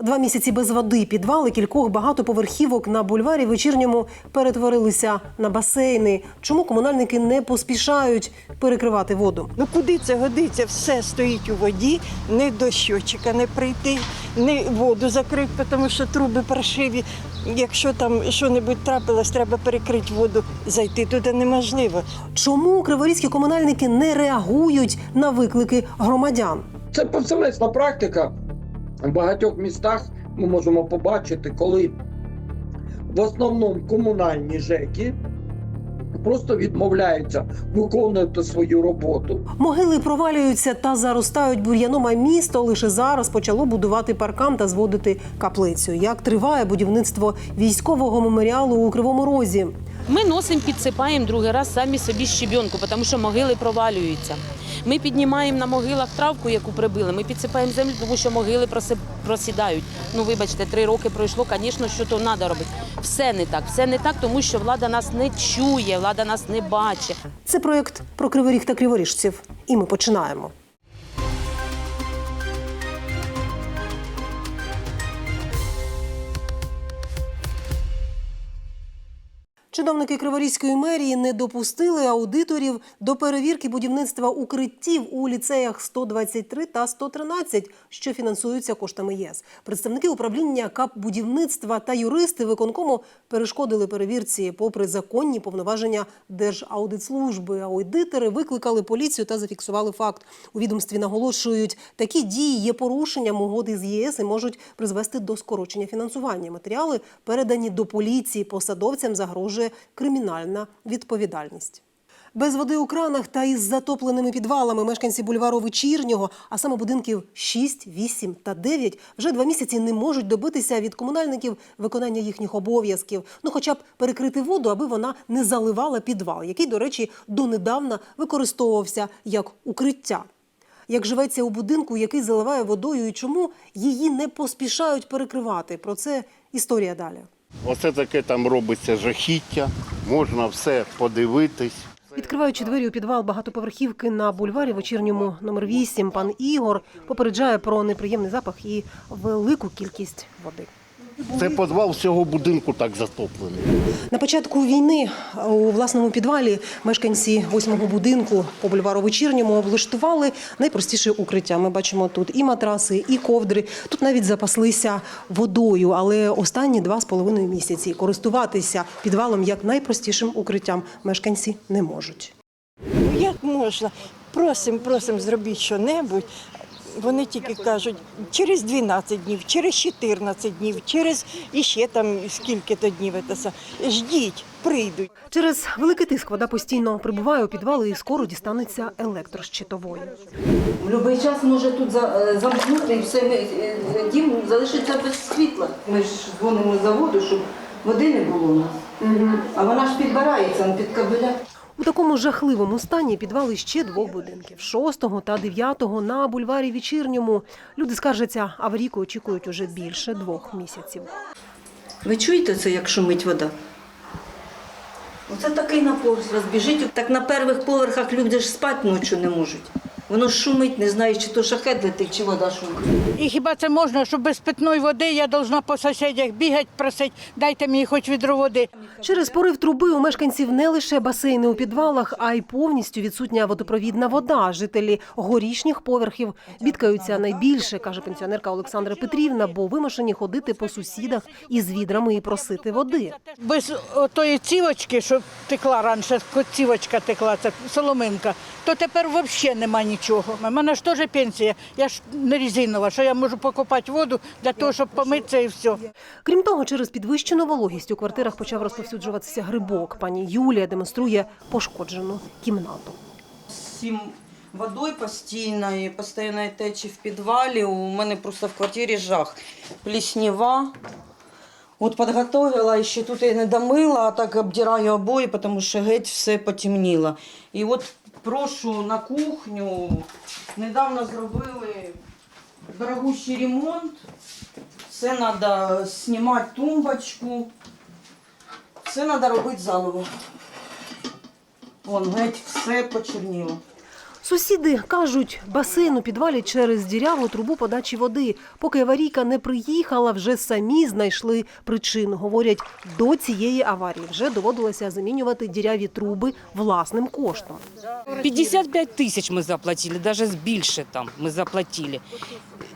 Два місяці без води підвали кількох багатоповерхівок на бульварі вечірньому перетворилися на басейни. Чому комунальники не поспішають перекривати воду? Ну куди це годиться? Все стоїть у воді, не до щочика не прийти, не воду закрити, тому що труби паршиві. Якщо там щось трапилось, треба перекрити воду, зайти туди неможливо. Чому криворізькі комунальники не реагують на виклики громадян? Це повсемесна практика. В багатьох містах ми можемо побачити, коли в основному комунальні ЖЕКи просто відмовляються виконувати свою роботу. Могили провалюються та заростають бур'яном, а місто лише зараз почало будувати паркан та зводити каплицю. Як триває будівництво військового меморіалу у Кривому Розі? Ми носимо, підсипаємо другий раз самі собі щебінку, тому що могили провалюються. Ми піднімаємо на могилах травку, яку прибили. Ми підсипаємо землю, тому що могили просідають. Ну, вибачте, три роки пройшло, звісно, що то треба робити. Все не так, все не так, тому що влада нас не чує, влада нас не бачить. Це проєкт про кривий ріг та криворіжців. І ми починаємо. Чиновники Криворізької мерії не допустили аудиторів до перевірки будівництва укриттів у ліцеях 123 та 113, що фінансуються коштами ЄС. Представники управління КАП будівництва та юристи виконкому перешкодили перевірці, попри законні повноваження Держаудитслужби. Аудитори викликали поліцію та зафіксували факт. У відомстві наголошують, такі дії є порушенням угоди з ЄС і можуть призвести до скорочення фінансування. Матеріали передані до поліції. Посадовцям загрожує кримінальна відповідальність. Без води у кранах та із затопленими підвалами мешканці бульвару вечірнього, а саме будинків 6, 8 та 9, вже два місяці не можуть добитися від комунальників виконання їхніх обов'язків. Ну, хоча б перекрити воду, аби вона не заливала підвал, який, до речі, донедавна використовувався як укриття. Як живеться у будинку, який заливає водою, і чому її не поспішають перекривати? Про це історія далі. Оце таке там робиться жахіття, можна все подивитись. Відкриваючи двері у підвал багатоповерхівки на бульварі вечірньому номер 8, пан Ігор попереджає про неприємний запах і велику кількість води. Це підвал всього будинку так затоплений. На початку війни у власному підвалі мешканці восьмого будинку по бульвару вечірньому облаштували найпростіше укриття. Ми бачимо тут і матраси, і ковдри. Тут навіть запаслися водою, але останні два з половиною місяці користуватися підвалом як найпростішим укриттям мешканці не можуть. Ну як можна? Просимо, просимо, зробіть що-небудь. Вони тільки кажуть, через 12 днів, через 14 днів, через іще там скільки-то днів. Це, ждіть, прийдуть. Через великий тиск вода постійно прибуває у підвали і скоро дістанеться електрощитовою. В будь-який час може тут е, замкнути і все, ми, е, дім залишиться без світла. Ми ж дзвонимо заводу, щоб води не було у нас. А вона ж підбирається під кабеля. У такому жахливому стані підвали ще двох будинків: шостого та дев'ятого на бульварі вечірньому. Люди скаржаться, аварійку очікують уже більше двох місяців. Ви чуєте це, як шумить вода? Оце такий напор розбіжить. Так на перших поверхах люди ж спати ночі не можуть. Воно шумить, не знаю, чи то шахет летить, чи вода шумить. І хіба це можна, що без питної води я повинна по сусідях бігати, просити, дайте мені хоч відро води. Через порив труби у мешканців не лише басейни у підвалах, а й повністю відсутня водопровідна вода. Жителі горішніх поверхів бідкаються найбільше, каже пенсіонерка Олександра Петрівна, бо вимушені ходити по сусідах із відрами і просити води. Без тої цівочки, що текла раніше, цівочка текла, це соломинка, то тепер взагалі нема нічого. У мене ж теж пенсія, я ж не резинова, що я можу покупати воду для того, щоб помитися і все. Крім того, через підвищену вологість у квартирах почав розповсюджуватися грибок. Пані Юлія демонструє пошкоджену кімнату. всім водою постійно і постійної течі в підвалі. У мене просто в квартирі жах. Плісніва. От підготовила, і ще тут я не домила, а так обдираю обої, тому що геть все потемніло. І от прошу на кухню. Недавно зробили дорогущий ремонт. Все треба знімати тумбочку. Все треба робити заново. Вон геть все почерніло. Сусіди кажуть, басейн у підвалі через діряву трубу подачі води. Поки аварійка не приїхала, вже самі знайшли причину. Говорять, до цієї аварії вже доводилося замінювати діряві труби власним коштом. 55 тисяч ми заплатили, навіть більше там ми заплатили.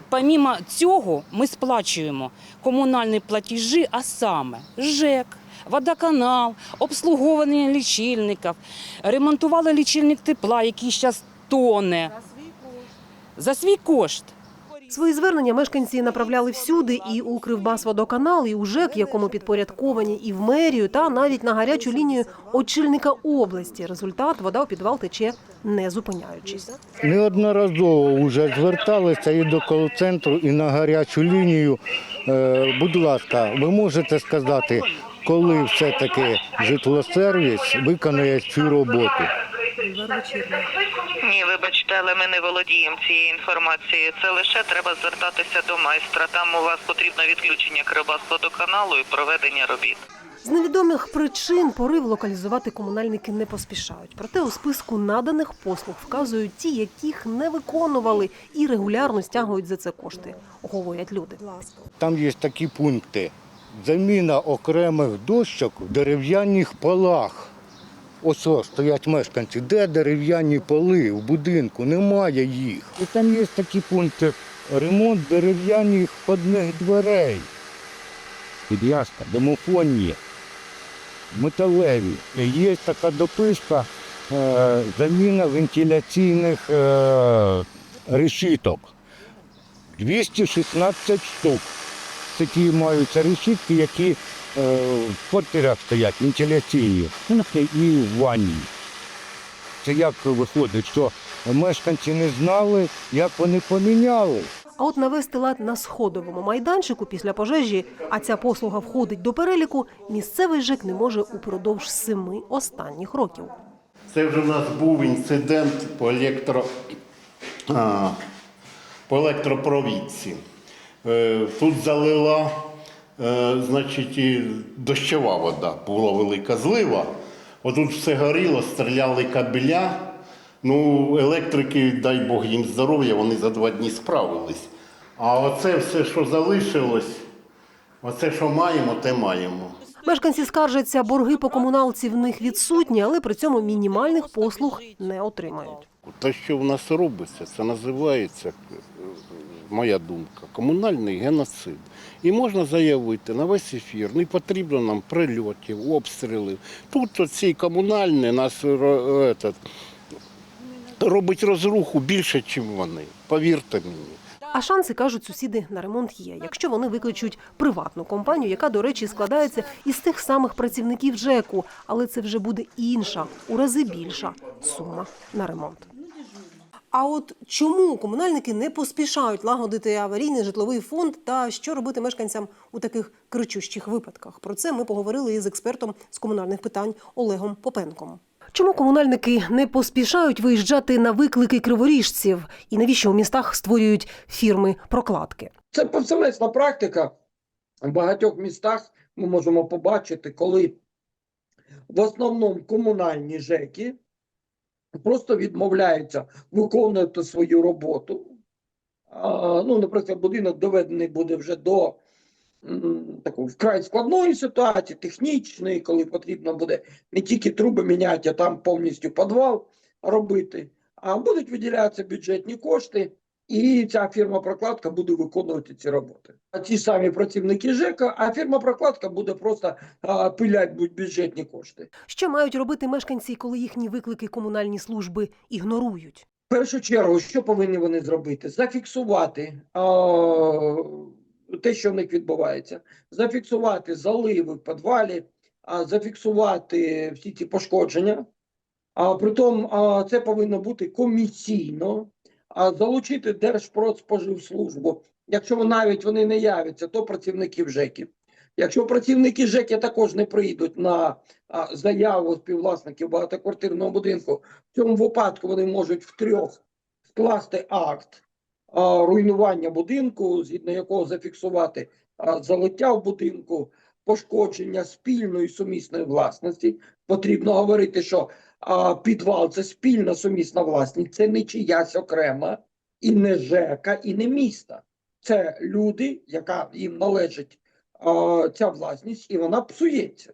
Помімо цього ми сплачуємо комунальні платежі, а саме ЖЕК, водоканал, обслуговування лічильників, ремонтували лічильник тепла, який зараз тоне. За свій кошт. Свої звернення мешканці направляли всюди і у Кривбасводоканал, і у ЖЕК, якому підпорядковані, і в мерію, та навіть на гарячу лінію очільника області. Результат – вода у підвал тече не зупиняючись. Неодноразово вже зверталися і до кол-центру, і на гарячу лінію. Е, Будь ласка, ви можете сказати, коли все-таки житлосервіс виконує цю роботу? Ні, вибачте, але ми не володіємо цією інформацією. Це лише треба звертатися до майстра. Там у вас потрібно відключення Кривбасводоканалу і проведення робіт. З невідомих причин порив локалізувати комунальники не поспішають. Проте у списку наданих послуг вказують ті, яких не виконували і регулярно стягують за це кошти, говорять люди. Там є такі пункти. Заміна окремих дощок в дерев'яних полах. Ось стоять мешканці. Де дерев'яні поли в будинку? Немає їх. І там є такі пункти. Ремонт дерев'яних входних дверей. Підв'язка, домофонні, металеві. Є така дописка е, заміна вентиляційних е, решіток. 216 штук. Такі маються решітки, які в квартирах стоять, вентиляційні, ну, і в ванні. Це як виходить, що мешканці не знали, як вони поміняли. А от навести лад на сходовому майданчику після пожежі, а ця послуга входить до переліку, місцевий ЖЕК не може упродовж семи останніх років. Це вже в нас був інцидент по електро, а, по електропровідці. Е, Тут залила, е, значить, і дощова вода, була велика злива. Отут все горіло, стріляли кабеля. Ну, електрики, дай Бог їм здоров'я, вони за два дні справились. А оце все, що залишилось, оце, що маємо, те маємо. Мешканці скаржаться, борги по комуналці в них відсутні, але при цьому мінімальних послуг не отримають. Те, що в нас робиться, це називається, е, моя думка, комунальний геноцид. І можна заявити на весь ефір, не потрібно нам прильотів, обстрілів. Тут оці комунальні нас этот, робить розруху більше, ніж вони. Повірте мені. А шанси, кажуть сусіди, на ремонт є, якщо вони викличуть приватну компанію, яка, до речі, складається із тих самих працівників ЖЕКу, але це вже буде інша, у рази більша сума на ремонт. А от чому комунальники не поспішають лагодити аварійний житловий фонд та що робити мешканцям у таких кричущих випадках? Про це ми поговорили із експертом з комунальних питань Олегом Попенком. Чому комунальники не поспішають виїжджати на виклики криворіжців? І навіщо у містах створюють фірми прокладки? Це повсемесна практика. В багатьох містах ми можемо побачити, коли в основному комунальні ЖЕКи просто відмовляються виконувати свою роботу. Ну, наприклад, будинок доведений буде вже до такої вкрай складної ситуації, технічної, коли потрібно буде не тільки труби міняти, а там повністю підвал робити, а будуть виділятися бюджетні кошти. І ця фірма-прокладка буде виконувати ці роботи. А ті самі працівники ЖЕКа, а фірма-прокладка буде просто а, пилять будь бюджетні кошти. Що мають робити мешканці, коли їхні виклики комунальні служби ігнорують? В першу чергу, що повинні вони зробити? Зафіксувати а, те, що в них відбувається, зафіксувати заливи в підвалі, а, зафіксувати всі ці пошкодження. А притом а, це повинно бути комісійно, залучити Держпродспоживслужбу. Якщо навіть вони не являться, то працівників ЖЕКів. Якщо працівники ЖЕКи також не прийдуть на заяву співвласників багатоквартирного будинку, в цьому випадку вони можуть втрьох скласти акт руйнування будинку, згідно якого зафіксувати залиття в будинку, пошкодження спільної сумісної власності. Потрібно говорити, що а, підвал це спільна сумісна власність, це не чиясь окрема, і не ЖЕКа, і не міста. Це люди, яка їм належить а, ця власність, і вона псується.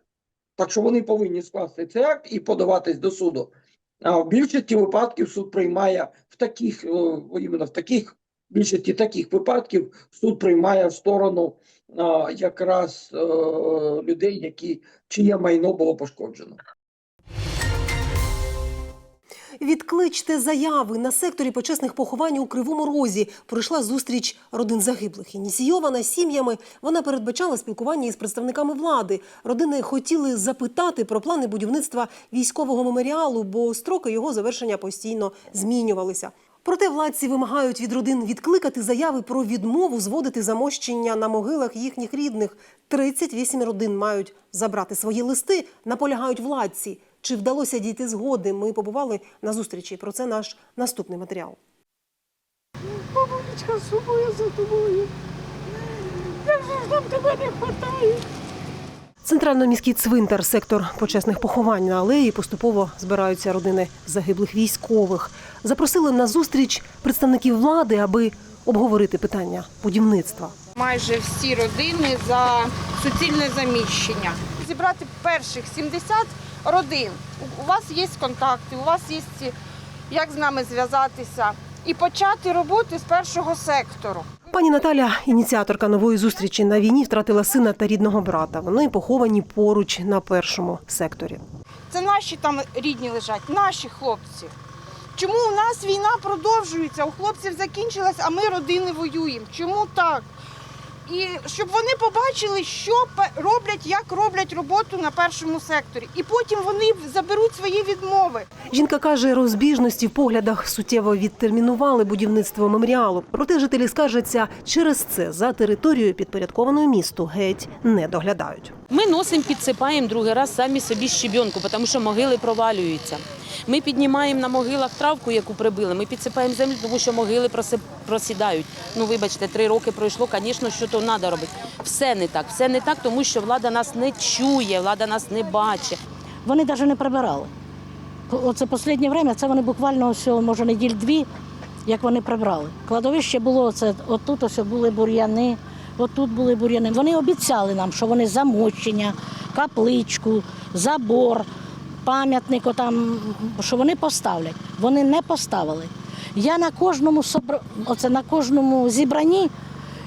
Так що вони повинні скласти цей акт і подаватись до суду. А в більшості випадків суд приймає в таких, іменно в таких більшості таких випадків суд приймає в сторону а, якраз е, людей, які чиє майно було пошкоджено. Відкличте заяви на секторі почесних поховань у Кривому Розі. Пройшла зустріч родин загиблих. Ініційована сім'ями. Вона передбачала спілкування із представниками влади. Родини хотіли запитати про плани будівництва військового меморіалу, бо строки його завершення постійно змінювалися. Проте владці вимагають від родин відкликати заяви про відмову зводити замощення на могилах їхніх рідних. 38 родин мають забрати свої листи, наполягають владці. Чи вдалося дійти згоди? Ми побували на зустрічі. Про це наш наступний матеріал. Бабулечка, сумує за тобою. Як же ж нам тебе не вистачає? Центрально-міський цвинтар, сектор почесних поховань на алеї поступово збираються родини загиблих військових. Запросили на зустріч представників влади, аби обговорити питання будівництва. майже всі родини за суцільне заміщення. Зібрати перших 70 родин. У- вас є контакти, у вас є як з нами зв'язатися і почати роботи з першого сектору. Пані Наталя, ініціаторка нової зустрічі на війні, втратила сина та рідного брата. Вони поховані поруч на першому секторі. Це наші там рідні лежать, наші хлопці. Чому у нас війна продовжується? У хлопців закінчилась, а ми родини воюємо. Чому так? І щоб вони побачили, що роблять, як роблять роботу на першому секторі. І потім вони заберуть свої відмови. Жінка каже, розбіжності в поглядах суттєво відтермінували будівництво меморіалу. Проте жителі скаржаться, через це за територією підпорядкованою місту геть не доглядають. Ми носимо, підсипаємо другий раз самі собі щебенку, тому що могили провалюються. Ми піднімаємо на могилах травку, яку прибили. Ми підсипаємо землю, тому що могили просідають. Ну, вибачте, три роки пройшло, звісно, що то треба робити. Все не так, все не так, тому що влада нас не чує, влада нас не бачить. Вони навіть не прибирали. Оце останнє время, це вони буквально ось, може, неділь дві, як вони прибрали. Кладовище було це, отут ось були бур'яни, отут були бур'яни. Вони обіцяли нам, що вони замощення, капличку, забор, пам'ятник, отам, що вони поставлять. Вони не поставили. Я на кожному собр... оце на кожному зібранні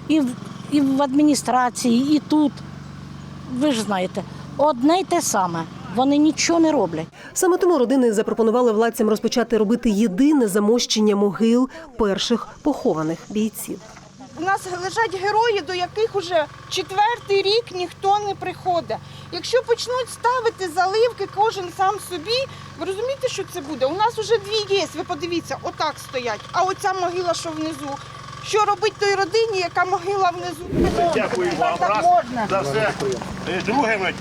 і в, і в адміністрації, і тут ви ж знаєте, одне й те саме. Вони нічого не роблять. Саме тому родини запропонували владцям розпочати робити єдине замощення могил перших похованих бійців. У нас лежать герої, до яких уже четвертий рік ніхто не приходить. Якщо почнуть ставити заливки кожен сам собі, ви розумієте, що це буде? У нас вже дві є, ви подивіться, отак стоять. А оця могила, що внизу. Що робить той родині, яка могила внизу? Дякую вам раз за все. Е, Друге, ми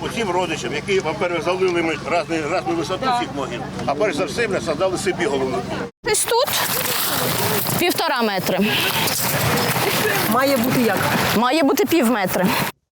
усім родичам, які, по-перше, залили ми разну висоту цих могил, а перш за все ми создали собі головну. Десь тут півтора метри. Має бути як Має бути пів метри.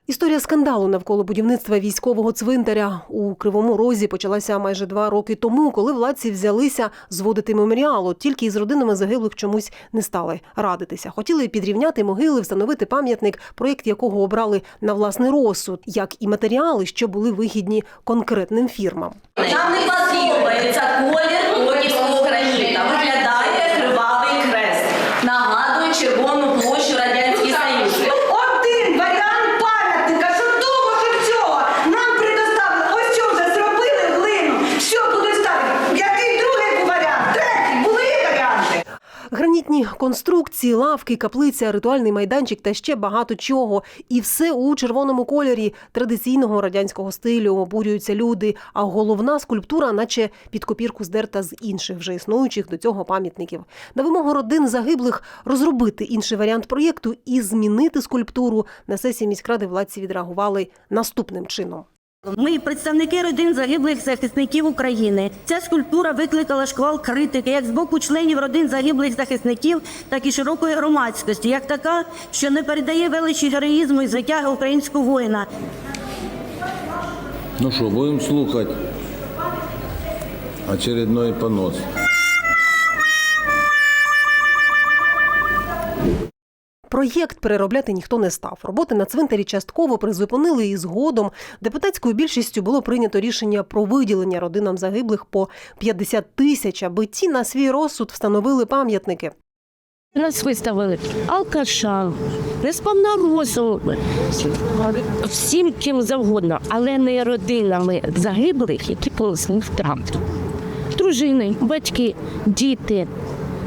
Історія скандалу навколо будівництва військового цвинтаря у Кривому Розі почалася майже два роки тому, коли владці взялися зводити меморіал. От Тільки із родинами загиблих чомусь не стали радитися. Хотіли підрівняти могили, встановити пам'ятник, проєкт якого обрали на власний розсуд, як і матеріали, що були вигідні конкретним фірмам. Нам не подобається колір Конівського граніта. Виглядає кривавий хрест. Нагадує червону площу Радянський Союз. Один варіант пам'ятника, що того, що цього. Нам предоставили, ось що вже зробили глину. Що буде ставити? Який другий був варіант? Третій, були варіанти. Гранітні конструкції, лавки, каплиця, ритуальний майданчик та ще багато чого. І все у червоному кольорі традиційного радянського стилю. Обурюються люди. А головна скульптура, наче під копірку здерта з інших вже існуючих до цього пам'ятників. На вимогу родин загиблих розробити інший варіант проєкту і змінити скульптуру на сесії міськради владці відреагували наступним чином. Ми представники родин загиблих захисників України. Ця скульптура викликала шквал критики як з боку членів родин загиблих захисників, так і широкої громадськості, як така, що не передає величі героїзму і звитяги українського воїна. Ну що, будемо слухати очередной понос. Проєкт переробляти ніхто не став. Роботи на цвинтарі частково призупинили і згодом депутатською більшістю було прийнято рішення про виділення родинам загиблих по 50 тисяч, аби ті на свій розсуд встановили пам'ятники. Нас виставили алкашам, несповна розуму, всім ким завгодно, але не родинами загиблих, які понесли втрату. Дружини, батьки, діти.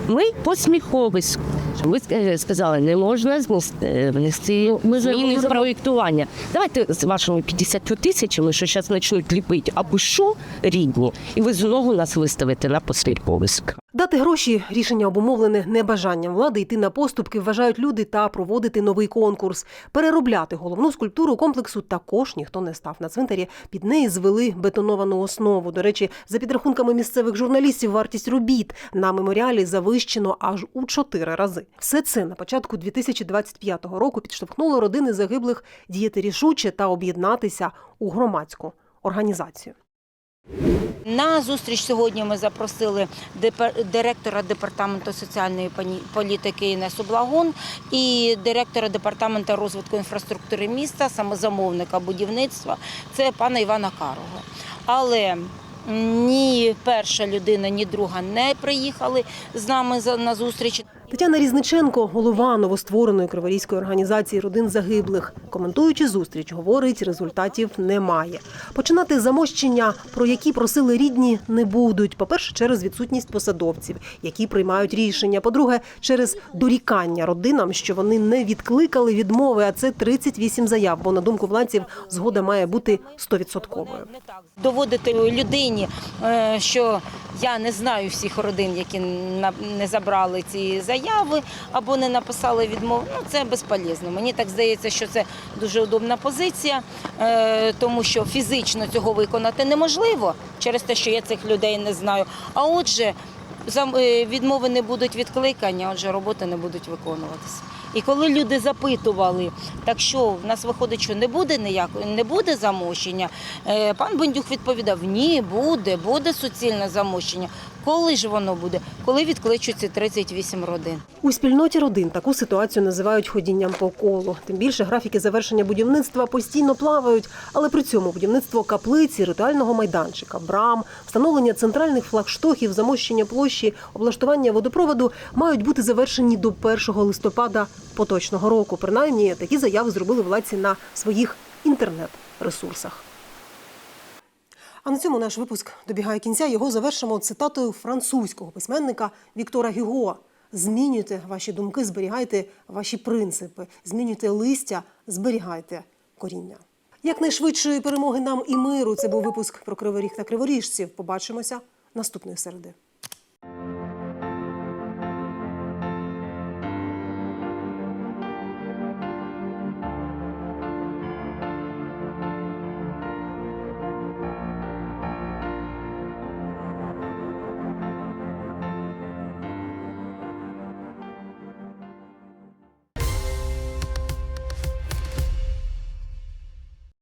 Ми посміховись. Ви е, сказали, не можна знести- внести зміни за проєктування. Давайте з вашими 50 тисячами, що зараз почнуть ліпити, або що рідні, і ви знову нас виставите на посміховисько. Дати гроші рішення обумовлене небажанням влади йти на поступки вважають люди та проводити новий конкурс. Переробляти головну скульптуру комплексу також ніхто не став. На цвинтарі під неї звели бетоновану основу. До речі, за підрахунками місцевих журналістів, вартість робіт на меморіалі завищено аж у чотири рази. Все це на початку 2025 року підштовхнуло родини загиблих діяти рішуче та об'єднатися у громадську організацію. На зустріч сьогодні ми запросили директора департаменту соціальної політики Інесу Благун і директора департаменту розвитку інфраструктури міста, самозамовника будівництва, це пана Івана Карого. Але ні перша людина, ні друга не приїхали з нами на зустріч. Тетяна Різниченко, голова новоствореної криворізької організації родин загиблих, коментуючи зустріч, говорить, результатів немає. Починати замощення, про які просили рідні, не будуть. По-перше, через відсутність посадовців, які приймають рішення. По-друге, через дорікання родинам, що вони не відкликали відмови. А це 38 заяв. Бо на думку владців, згода має бути 100%. доводити людині, е, що я не знаю всіх родин, які не забрали ці заяви або не написали відмову. Ну це безполезно. Мені так здається, що це дуже удобна позиція, е, тому що фізично цього виконати неможливо через те, що я цих людей не знаю. А отже, е, відмови не будуть відкликані, отже, роботи не будуть виконуватися. І коли люди запитували, так що в нас виходить, що не буде ніякого, не буде замощення, е, пан Бендюк відповідав: ні, буде, буде суцільне замощення. Коли ж воно буде? Коли відкличуть ці 38 родин? У спільноті родин таку ситуацію називають ходінням по колу. Тим більше графіки завершення будівництва постійно плавають, але при цьому будівництво каплиці, ритуального майданчика, брам, встановлення центральних флагштоків, замощення площі, облаштування водопроводу мають бути завершені до 1 листопада поточного року. Принаймні такі заяви зробили владці на своїх інтернет-ресурсах. А на цьому наш випуск добігає кінця. Його завершимо цитатою французького письменника Віктора Гюго. Змінюйте ваші думки, зберігайте ваші принципи, змінюйте листя, зберігайте коріння. Якнайшвидшої перемоги нам і миру. Це був випуск про криворіг та криворіжців. Побачимося наступної середи.